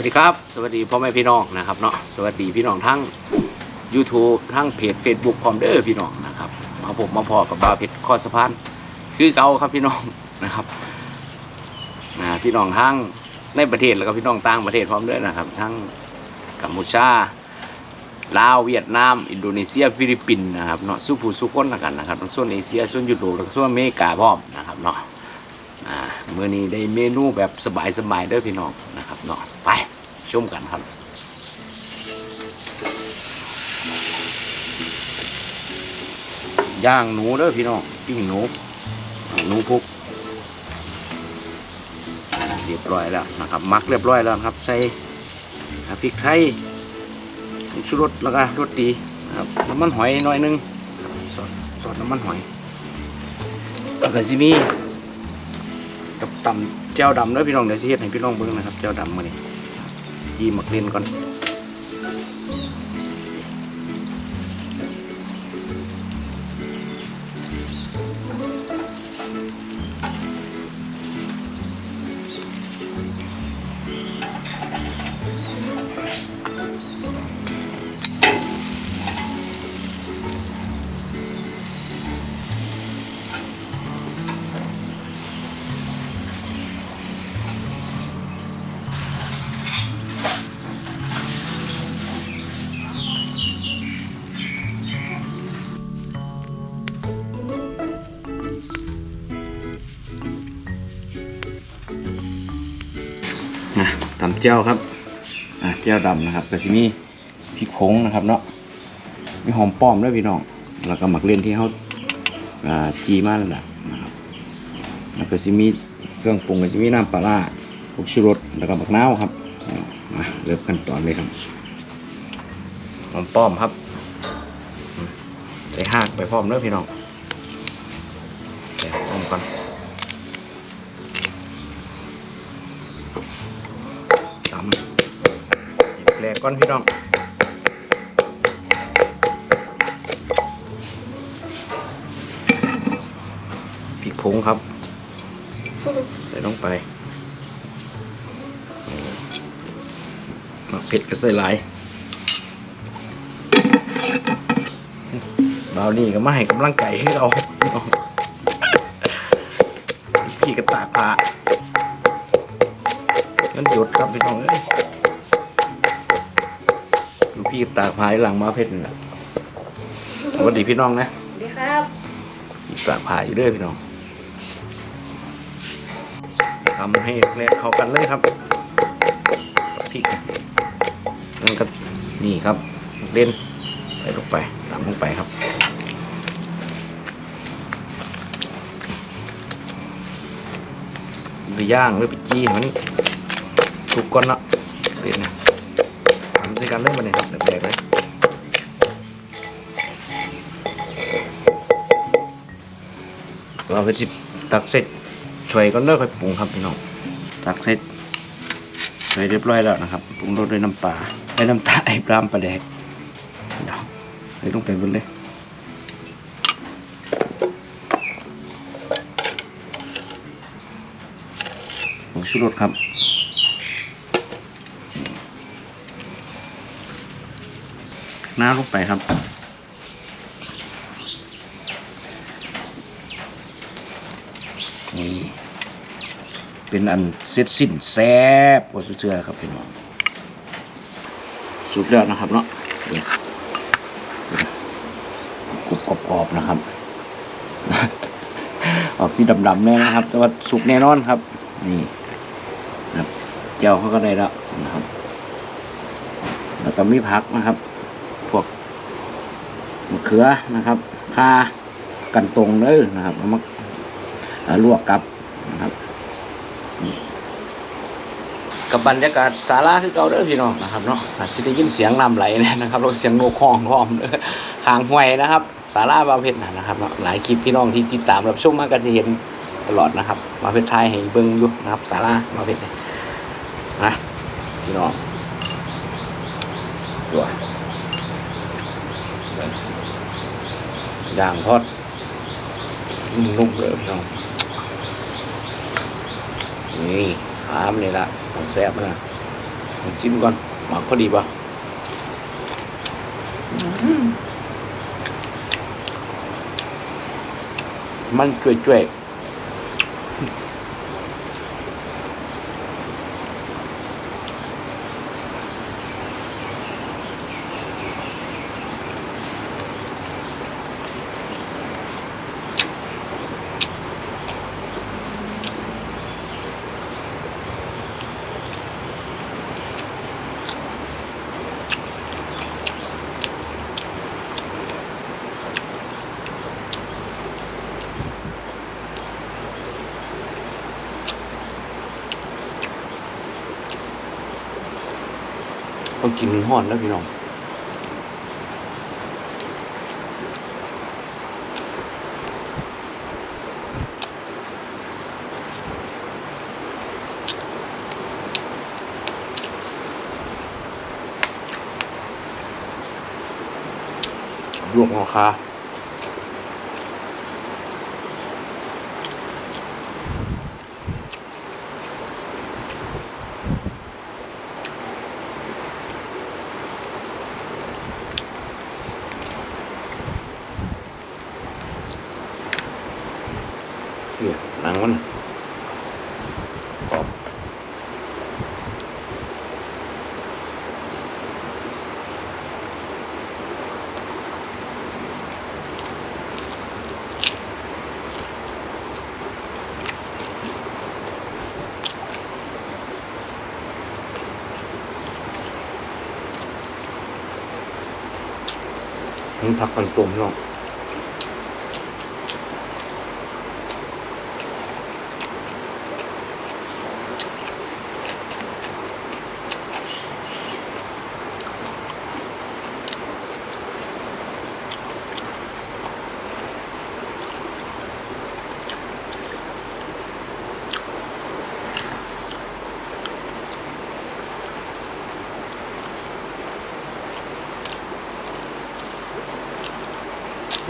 วัสดีครับสวัสดีพ่อแม่พี่น้องนะครับเนาะสวัสดีพี่น้องทั้ง YouTube ทั้งเพจ Facebook พร้อมเด้อพี่น้องนะครับ มาผมมาพอกับบาวเพชรข้อสะพานคือเก่าครับพี่น้องนะครับนะพี่น้องทั้งในประเทศแล้วก็พี่น้องต่างประเทศพร้อมด้อนะครับ ทั้งกัมพูชาลาวเวียดนาม อินโดนีเซียฟิลิปปินส์นะครับเนาะสู้ผู้สู้คนละกันนะครับทั้งส่วนเอเชียส่วนยุโรปแล้วก็ส่วนอเมริกาพร้อมนะครับเนาะ อ่ามื่อนี้ได้เมนูแบบสบายๆเด้อพี่น้องนะครับเนาะไปชมกันครับย่างหนูเด้อพี่น้องปิ้งหนูหนูพุกเรียบร้อยแล้วนะครับมักเรียบร้อยแล้วครับ ใส่พริกไทยชูรสแล้วก็รสดีนะครับน้ำมันหอยหน่อยหนึงซอสซอสน้ำมันหอยแล้วก็ซิมี ตำแจ้วดำแล้วพี่น้องเดี๋ยวสิเฮ็ดให้พี่น้องเบิ่งนะครับแจ้วดำมื้อนี้ยีหมักเล่นก่อน ตำแจ่วครับอะแจ่วดำนะครับก็สิมีพริกผงนะครับเนาะมีหอมป้อมด้วยพี่น้องแล้วก็หมักเล่นที่เขาอ่าชีมาแล้วนะนะครับแล้วก็สิมีเครื่องปรุงก็สิมีน้ำปลาร้าผงชูรสแล้วก็บักนาวครับมาเริ่มขั้นตอนเลยครับหอมป้อมครับอืมใส่หางไปพร้อมเด้อพี่น้อง ก้อนพี่น้องพริกผงครับใส่ลงไปมะเผ็ดก็ใส่หลายบาวนี่ก็มาให้กำลังไก่ให้เราพี่กระตากผ้านั่นหยุดครับพี่น้องเอ้ย พี่ตากพายหลังมาเพชรนี่แหละสวัสดีพี่น้องนะสวัสดีครับพี่ตากพายอยู่ด้วยพี่น้องทำให้แลกเข้ากันเลยครับกับพริกนั่นก็นี่ครับเล่นใส่ลงไปตามลงไปครับไปย่างหรือไปจี้ให้มันถูกก่อนเนาะเด็ดนะทำใส่ กันเรื่องมันเลยครับแดกๆเลยเราก็จิบตักเสร็จช่วยก่อนเด้อค่อยปรุงครับพี่น้องตักเสร็จช่วยเรียบร้อยแล้วนะครับปรุงรสด้วยน้ำปลาไอ้น้ำตาลไอ้ปลามปลาแดกพี่น้องใส่ลงไปบนเลยผงชูรสครับ น้ำลงไปครับ นี่เป็นอันเสร็จสิ้นแซ่บกว่าสุเชื่อครับพี่น้องสุดยอดนะครับเนาะกรุบกรอบๆนะครับ ออกสีดำๆแน่นะครับ แต่ว่าสุกแน่นอนครับ นี่ครับเจียวเขาก็ได้แล้วนะครับ แล้วก็มีผักนะครับ ขือนะครับข่ากันตรงเลยนะครับเอามาลวกกับนะครับกับบรรยากาศศาลาคือเก่าเด้อพี่น้องนะครับเนาะอาจจะได้ยินเสียงน้ำไหลเนี่ยนะครับแล้วเสียงนกฮ้องพร้อมเด้อขางห้วยนะครับศาลาบาเพชรนะครับหลายคลิปพี่น้องที่ติดตามรับชมมาก็จะเห็นตลอดนะครับมาเพชรไทยให้เบิ่งอยู่นะครับศาลามาเพชรนะพี่น้องด้ว ยย่างทอดนุ่มๆเลยพี่น้องนี่ขามนเลยละของแซ่บนะลองจิ้มก่อนหมักพอดีปะมันจ่วยจ่ ต้องกินห่อนแล้วพี่น้องลวกราคาเนี่ยหนังมันน่ะกรอบ มันผักกันตุ่มพี่น้อง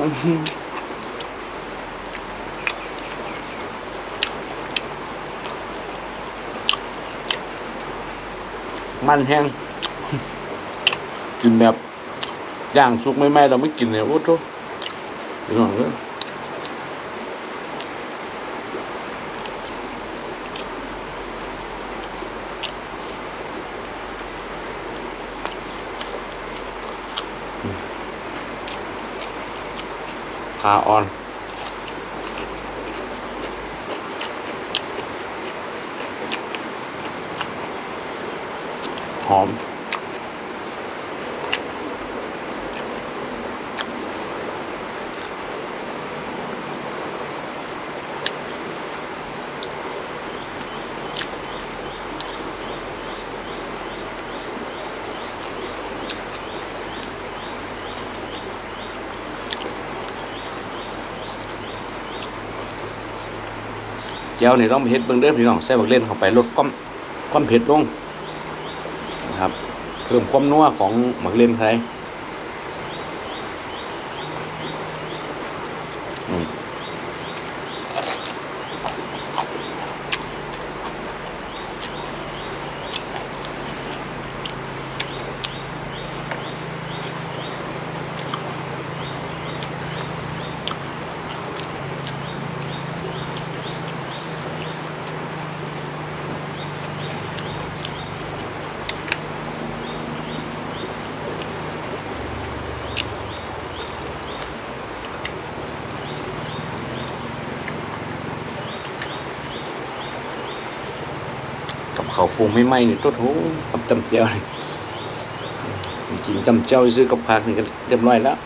มันแห้งกินแบบย่างสุกไม่ไหม้เราไม่กินเลยโอ้โหพี่น้องเลย ขาอ่อนหอม เจ้านี่ต้องเฮ็ดเบิ่งเด้อพี่น้องใส่บักเล่นเข้าไปลดความความเผ็ดลงนะครับเพิ่มความนัวของหมักเล่นไทย เขาปรุงไม่ไหม้นี่ตัวโถกับจำเจียวนี่กินจำเจียวซื้อกับผักนี่ก็เรียบร้อยแล้ว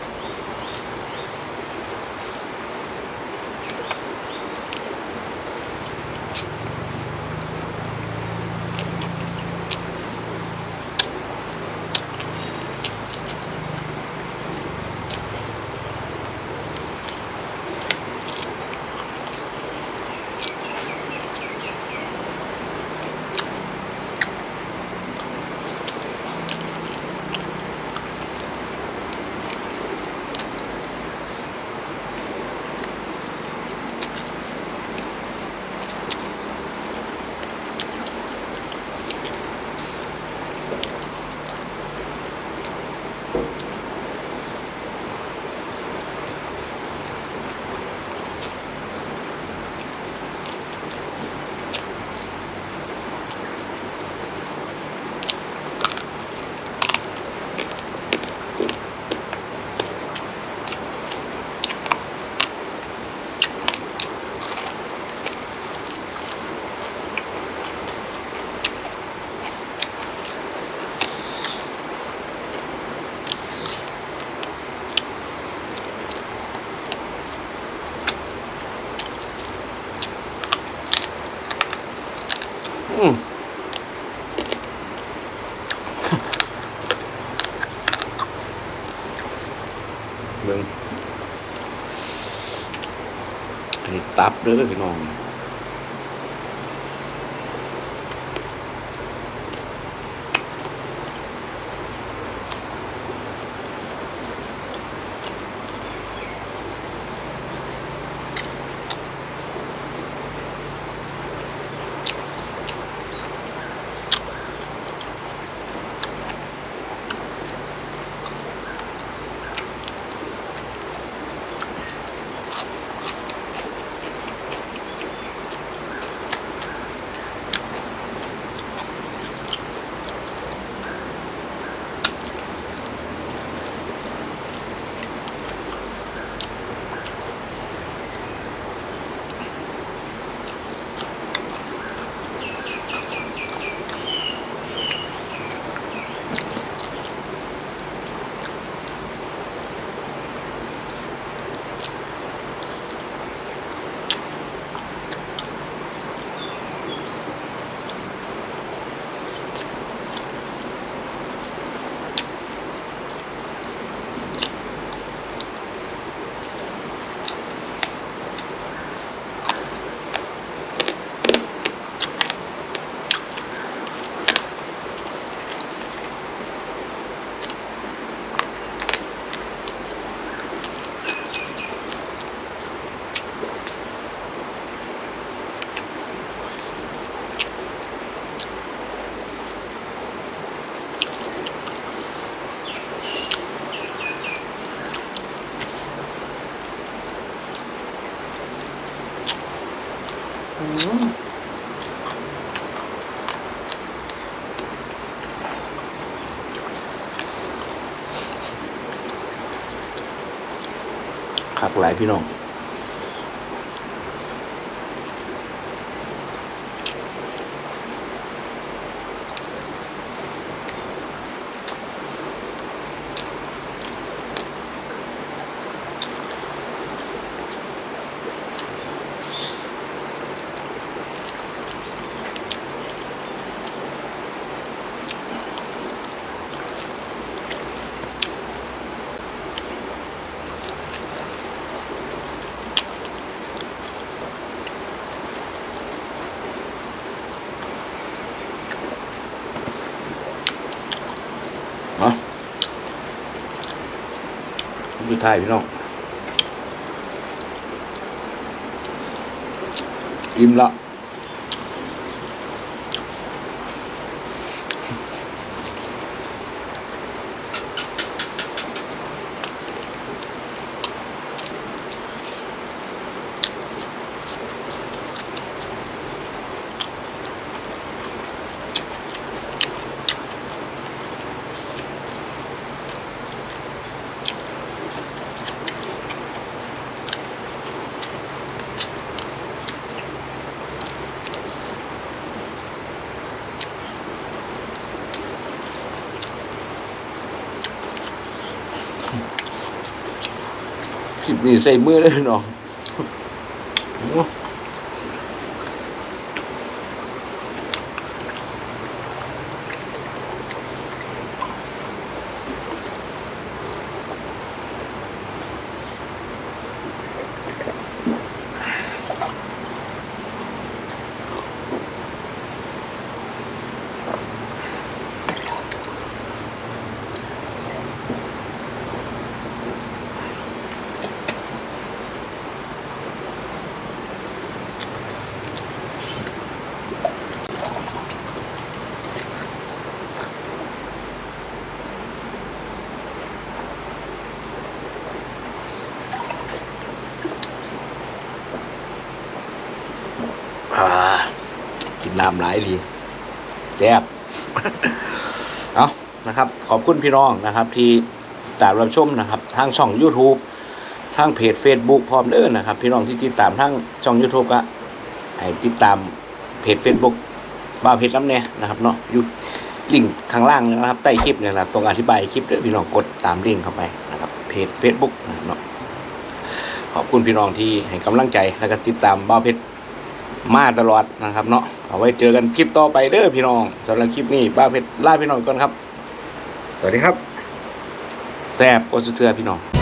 ตับเด้อพี่น้อง คัก หลายพี่น้อง เนาะดู ท้ายพี่น้องอิ่มละ นี่ใส่มือเลยน้องโอ้อ่ากิ น้ำหลายดีแซ่บเอานะครับ ขอบคุณพี่น้องนะครับ ที่ติดตามรับชมนะครับ ทางช่อง YouTube ทางเพจ Facebook พร้อมเด้อนะครับ พี่น้องที่ติดตามทางช่อง YouTube ก็ให้ติดตามเพจ Facebook บ้าเพจน้ำเนี่ยนะครับเนาะอยู่ลิงก์ข้างล่างนะครับ ใต้คลิปเนี่ยนะตรงอธิบายคลิปเด้อพี่น้องกดตามลิงก์เข้าไปนะครับ เพจ Facebook นะครับเนาะขอบคุณพี่น้องที่ให้กำลังใจแล้วก็ติดตามบ้าเพชร มาตลอดนะครับเนาะเอาไว้เจอกันคลิปต่อไปเด้อพี่น้องสำหรับคลิปนี้บ้าเพชรล่าพี่น้องก่อนครับ สวัสดีครับแซ่บกดสุดเทือพี่น้อง